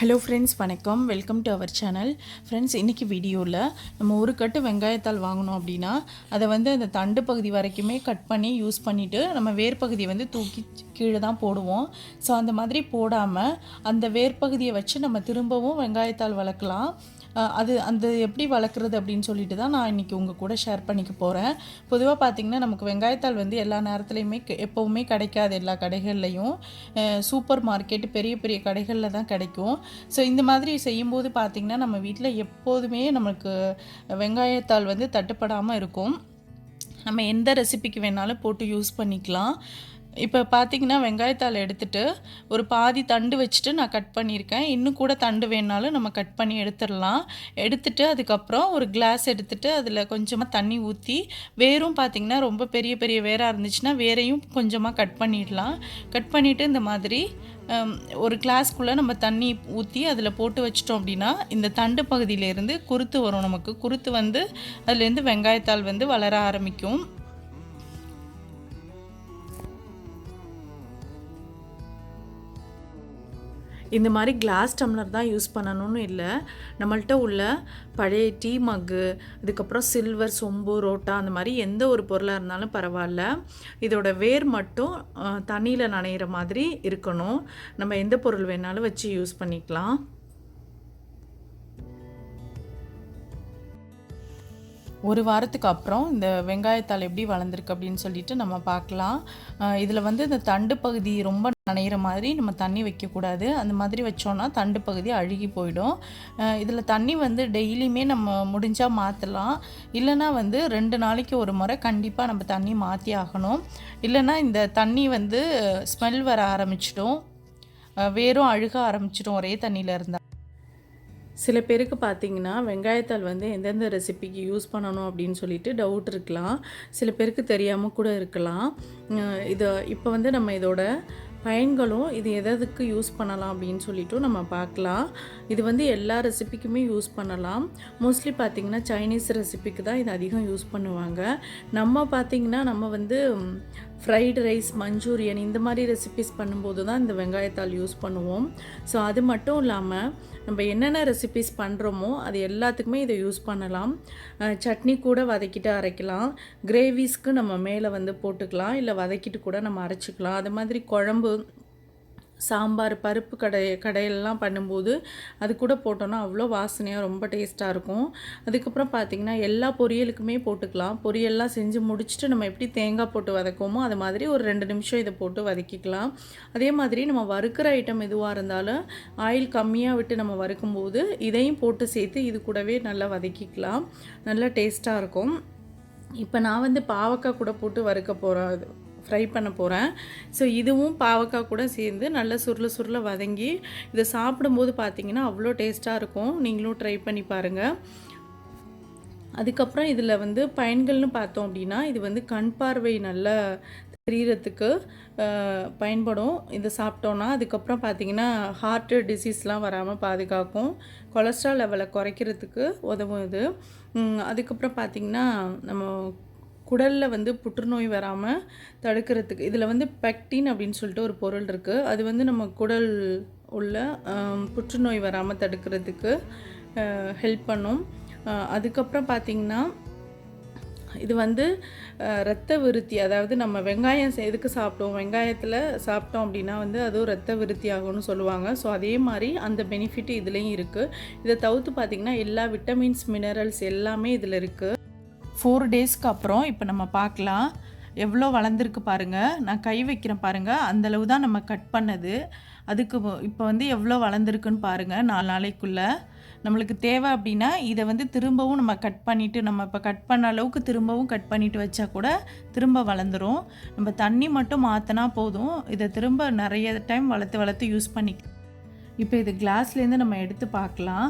Hello friends வணக்கம். Welcome to our channel friends இன்றைக்கி வீடியோவில் நம்ம ஒரு கட்டு வெங்காயத்தால் வாங்கினோம் அப்படின்னா அதை வந்து அந்த தண்டு பகுதி வரைக்குமே கட் பண்ணி யூஸ் பண்ணிவிட்டு நம்ம வேர்பகுதியை வந்து தூக்கி கீழே தான் போடுவோம். ஸோ அந்த மாதிரி போடாமல் அந்த வேர்பகுதியை வச்சு நம்ம திரும்பவும் வெங்காயத்தால் வளர்க்கலாம். அது அந்த எப்படி வளர்க்குறது அப்படின்னு சொல்லிட்டு தான் நான் இன்றைக்கி உங்கள் கூட ஷேர் பண்ணிக்க போகிறேன் பொதுவாக பார்த்திங்கன்னா நமக்கு வெங்காயத்தாள் வந்து எல்லா நேரத்துலையுமே எப்போவுமே கிடைக்காது எல்லா கடைகள்லையும். சூப்பர் மார்க்கெட் பெரிய பெரிய கடைகளில் தான் கிடைக்கும். ஸோ இந்த மாதிரி செய்யும்போது பார்த்திங்கன்னா நம்ம வீட்டில் எப்போதுமே நமக்கு வெங்காயத்தாள் வந்து தட்டுப்படாமல் இருக்கும். நம்ம எந்த ரெசிபிக்கு வேணாலும் போட்டு யூஸ் பண்ணிக்கலாம். இப்போ பார்த்தீங்கன்னா வெங்காயத்தால் எடுத்துட்டு ஒரு பாதி தண்டு வச்சுட்டு நான் கட் பண்ணியிருக்கேன். இன்னும் கூட தண்டு வேணாலும் நம்ம கட் பண்ணி எடுத்துடலாம். எடுத்துட்டு அதுக்கப்புறம் ஒரு கிளாஸ் எடுத்துட்டு அதில் கொஞ்சமாக தண்ணி ஊற்றி வேரும் பார்த்திங்கன்னா ரொம்ப பெரிய பெரிய வேராக இருந்துச்சுன்னா வேரையும் கொஞ்சமாக கட் பண்ணிடலாம். கட் பண்ணிவிட்டு இந்த மாதிரி ஒரு கிளாஸ்க்குள்ளே நம்ம தண்ணி ஊற்றி அதில் போட்டு வச்சிட்டோம் அப்படின்னா இந்த தண்டு பகுதியிலேருந்து குருத்து வரும் நமக்கு. குருத்து வந்து அதுலேருந்து வெங்காயத்தால் வந்து வளர ஆரம்பிக்கும். இந்த மாதிரி கிளாஸ் டம்ளர் தான் யூஸ் பண்ணணும்னு இல்லை. நம்மள்கிட்ட உள்ள பழைய டீ மக்கு அதுக்கப்புறம் சில்வர் சொம்பு ரோட்டா அந்த மாதிரி எந்த ஒரு பொருளாக இருந்தாலும் பரவாயில்ல. இதோட வேர் மட்டும் தண்ணியில் நனையிற மாதிரி இருக்கணும். நம்ம எந்த பொருள் வேணாலும் வச்சு யூஸ் பண்ணிக்கலாம். ஒரு வாரத்துக்கு அப்புறம் இந்த வெங்காயத்தால் எப்படி வளர்ந்துருக்கு அப்படின்னு சொல்லிட்டு நம்ம பார்க்கலாம். இதில் வந்து இந்த தண்டு பகுதி ரொம்ப நனைகிற மாதிரி நம்ம தண்ணி வைக்கக்கூடாது. அந்த மாதிரி வச்சோன்னா தண்டு பகுதி அழுகி போயிடும். இதில் தண்ணி வந்து டெய்லியுமே நம்ம முடிஞ்சால் மாற்றலாம் இல்லைன்னா வந்து ரெண்டு நாளைக்கு ஒரு முறை கண்டிப்பாக நம்ம தண்ணி மாற்றி ஆகணும். இல்லைன்னா இந்த தண்ணி வந்து ஸ்மெல் வர ஆரம்பிச்சிடும். வேரும் அழுக ஆரம்பிச்சிடும் ஒரே தண்ணியில் இருந்தால் சில பேருக்கு பார்த்தீங்கன்னா வெங்காயத்தால் வந்து எந்தெந்த ரெசிபிக்கு யூஸ் பண்ணணும் அப்படின்னு சொல்லிட்டு டவுட் இருக்கலாம். சில பேருக்கு தெரியாமல் கூட இருக்கலாம். இதை இது இப்போ வந்து நம்ம இதோட பயன்களும் இது எதற்கு யூஸ் பண்ணலாம் அப்படின்னு சொல்லிட்டு நம்ம பார்க்கலாம். இது வந்து எல்லா ரெசிபிக்குமே யூஸ் பண்ணலாம். மோஸ்ட்லி பார்த்திங்கன்னா சைனீஸ் ரெசிபிக்கு தான் இது அதிகம் யூஸ் பண்ணுவாங்க. நம்ம பார்த்திங்கன்னா நம்ம வந்து ஃப்ரைடு ரைஸ் மஞ்சூரியன் இந்த மாதிரி ரெசிபிஸ் பண்ணும்போது தான் இந்த வெங்காயத்தால் யூஸ் பண்ணுவோம். ஸோ அது மட்டும் இல்லாமல் நம்ம என்னென்ன ரெசிபிஸ் பண்ணுறோமோ அது எல்லாத்துக்குமே இதை யூஸ் பண்ணலாம். சட்னி கூட வதக்கிட்டு அரைக்கலாம். கிரேவிஸ்க்கு நம்ம மேலே வந்து போட்டுக்கலாம். இல்லை வதக்கிட்டு கூட நம்ம அரைச்சிக்கலாம். அது மாதிரி குழம்பு சாம்பார் பருப்பு கடை கடையெல்லாம் பண்ணும்போது அது கூட போட்டோன்னா அவ்வளோ வாசனையாக ரொம்ப டேஸ்ட்டாக இருக்கும். அதுக்கப்புறம் பார்த்திங்கன்னா எல்லா பொரியலுக்குமே போட்டுக்கலாம். பொரியல்லாம் செஞ்சு முடிச்சுட்டு நம்ம எப்படி தேங்காய் போட்டு வதக்குவோமோ அது மாதிரி ஒரு ரெண்டு நிமிஷம் இதை போட்டு வதக்கிக்கலாம். அதே மாதிரி நம்ம வறுக்கிற ஐட்டம் எதுவாக இருந்தாலும் ஆயில் கம்மியாக விட்டு நம்ம வறுக்கும்போது இதையும் போட்டு சேர்த்து இது கூடவே நல்லா வதக்கிக்கலாம். நல்லா டேஸ்ட்டாக இருக்கும். இப்போ நான் வந்து பாவக்காய் கூட போட்டு வறுக்க போகிறேன் ஃப்ரை பண்ண போகிறேன் ஸோ இதுவும் பாவக்காய் கூட சேர்ந்து நல்லா சுருள சுருள வதங்கி இதை சாப்பிடும்போது பார்த்தீங்கன்னா அவ்வளோ டேஸ்ட்டாக இருக்கும். நீங்களும் ட்ரை பண்ணி பாருங்கள் அதுக்கப்புறம் இதில் வந்து பயன்கள்னு பார்த்தோம் அப்படின்னா இது வந்து கண் பார்வை நல்லா தெரியறதுக்கு பயன்படும். இதை சாப்பிட்டோன்னா அதுக்கப்புறம் பார்த்தீங்கன்னா ஹார்ட் டிசீஸ்லாம் வராமல் பாதுகாக்கும். கொலஸ்ட்ரால் லெவலை குறைக்கிறதுக்கு உதவும் இது. அதுக்கப்புறம் பார்த்திங்கன்னா நம்ம குடலில் வந்து புற்றுநோய் வராமல் தடுக்கிறதுக்கு. இதில் வந்து பெக்டின் அப்படின்னு சொல்லிட்டு ஒரு பொருள் இருக்குது அது வந்து நம்ம குடல் உள்ள புற்றுநோய் வராமல் தடுக்கிறதுக்கு ஹெல்ப் பண்ணும். அதுக்கப்புறம் பார்த்திங்கன்னா இது வந்து ரத்த விருத்தி. அதாவது நம்ம வெங்காயம் எதுக்கு சாப்பிட்டோம்? வெங்காயத்தில் சாப்பிட்டோம் அப்படின்னா வந்து அதுவும் ரத்த விருத்தி ஆகும்னு சொல்லுவாங்க. ஸோ அதே மாதிரி அந்த பெனிஃபிட் இதுலேயும் இருக்குது இதை தவிர்த்து பார்த்திங்கன்னா எல்லா விட்டமின்ஸ் மினரல்ஸ் எல்லாமே இதில் இருக்குது ஃபோர் டேஸ்க்கு அப்புறம் இப்போ நம்ம பார்க்கலாம். எவ்வளோ வளர்ந்துருக்கு பாருங்கள் நான் கை வைக்கிறேன் பாருங்கள் அந்தளவு தான் நம்ம கட் பண்ணது. அதுக்கு இப்போ வந்து எவ்வளோ வளர்ந்துருக்குன்னு பாருங்கள் நாலு நாளைக்குள்ளே. நம்மளுக்கு தேவை அப்படின்னா இதை வந்து திரும்பவும் நம்ம கட் பண்ணிவிட்டு நம்ம இப்போ கட் பண்ண அளவுக்கு திரும்பவும் கட் பண்ணிவிட்டு வச்சா கூட திரும்ப வளர்ந்துரும். நம்ம தண்ணி மட்டும் மாற்றினா போதும். இதை திரும்ப நிறைய டைம் வளர்த்து வளர்த்து யூஸ் பண்ணி இப்போ இது கிளாஸ்லேருந்து நம்ம எடுத்து பார்க்கலாம்.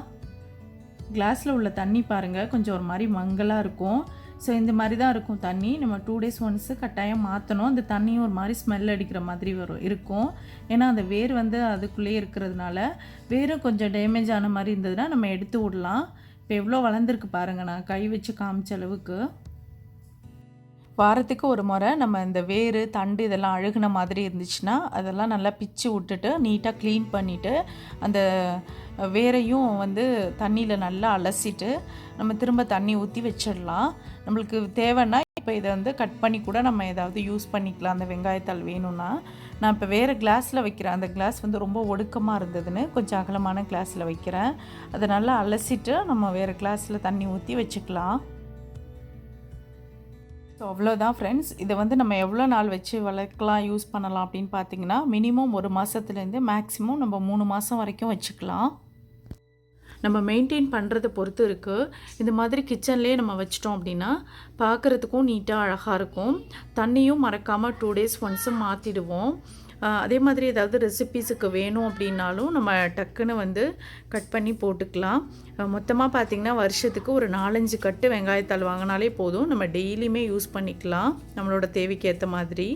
கிளாஸில் உள்ள தண்ணி பாருங்கள் கொஞ்சம் ஒரு மாதிரி மங்கலாக இருக்கும். ஸோ இந்த மாதிரி தான் இருக்கும் தண்ணி. நம்ம டூ டேஸ் ஒன்ஸு கட்டாயம் மாற்றணும் அந்த தண்ணியும் ஒரு மாதிரி ஸ்மெல் அடிக்கிற மாதிரி வரும் இருக்கும். ஏன்னா அந்த வேர் வந்து அதுக்குள்ளேயே இருக்கிறதுனால வேரும் கொஞ்சம் டேமேஜ் ஆன மாதிரி இருந்ததுன்னா நம்ம எடுத்து விடலாம். இப்போ எவ்வளோ வளர்ந்துருக்கு பாருங்கள் நான் கை வச்சு காமிச்ச அளவுக்கு. வாரத்துக்கு ஒரு முறை நம்ம இந்த வேர் தண்டு இதெல்லாம் அழுகுன மாதிரி இருந்துச்சுன்னா அதெல்லாம் நல்லா பிச்சு விட்டுட்டு நீட்டாக க்ளீன் பண்ணிவிட்டு அந்த வேரையும் வந்து தண்ணியில் நல்லா அலசிட்டு நம்ம திரும்ப தண்ணி ஊற்றி வச்சிடலாம். நம்மளுக்கு தேவைன்னா இப்போ இதை வந்து கட் பண்ணி கூட நம்ம ஏதாவது யூஸ் பண்ணிக்கலாம். அந்த வெங்காயத்தால் வேணும்னா. நான் இப்போ வேறு கிளாஸில் வைக்கிறேன். அந்த கிளாஸ் வந்து ரொம்ப ஒடுக்கமாக இருந்ததுன்னு கொஞ்சம் அகலமான கிளாஸில் வைக்கிறேன். அதை நல்லா அலசிட்டு நம்ம வேறு கிளாஸில் தண்ணி ஊற்றி வச்சுக்கலாம். ஸோ அவ்வளோதான் ஃப்ரெண்ட்ஸ் இதை வந்து நம்ம எவ்வளோ நாள் வச்சு வளர்க்கலாம் யூஸ் பண்ணலாம் அப்படின்னு பார்த்தீங்கன்னா மினிமம் ஒரு மாதத்துலேருந்து மேக்ஸிமம் நம்ம மூணு மாதம் வரைக்கும் வச்சுக்கலாம். நம்ம மெயின்டைன் பண்ணுறதை பொறுத்து இருக்குது இந்த மாதிரி கிச்சன்லேயே நம்ம வச்சிட்டோம் அப்படின்னா பார்க்குறதுக்கும் நீட்டாக அழகாக இருக்கும். தண்ணியும் மறக்காமல் டூ டேஸ் ஒன்ஸும் மாற்றிடுவோம் அதே மாதிரி ஏதாவது ரெசிபீஸுக்கு வேணும் அப்படின்னாலும் நம்ம டக்குன்னு வந்து கட் பண்ணி போட்டுக்கலாம். மொத்தமாக பார்த்திங்கன்னா வருஷத்துக்கு ஒரு நாலஞ்சு கட்டு வெங்காயத்தாள் வாங்கினாலே போதும். நம்ம டெய்லியுமே யூஸ் பண்ணிக்கலாம். நம்மளோட தேவைக்கு ஏற்ற மாதிரி.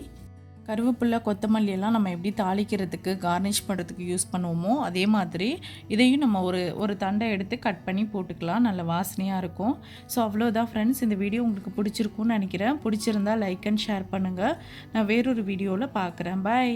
கருவேப்பிலை கொத்தமல்லி எல்லாம் நம்ம எப்படி தாளிக்கிறதுக்கு கார்னிஷ் பண்ணுறதுக்கு யூஸ் பண்ணுவோமோ அதே மாதிரி இதையும் நம்ம ஒரு ஒரு தண்டை எடுத்து கட் பண்ணி போட்டுக்கலாம். நல்ல வாசனையாக இருக்கும். ஸோ அவ்வளோதான் ஃப்ரெண்ட்ஸ் இந்த வீடியோ உங்களுக்கு பிடிச்சிருக்கும்னு நினைக்கிறேன். பிடிச்சிருந்தா லைக் அண்ட் ஷேர் பண்ணுங்கள் நான் வேறொரு வீடியோவில் பார்க்குறேன் பாய்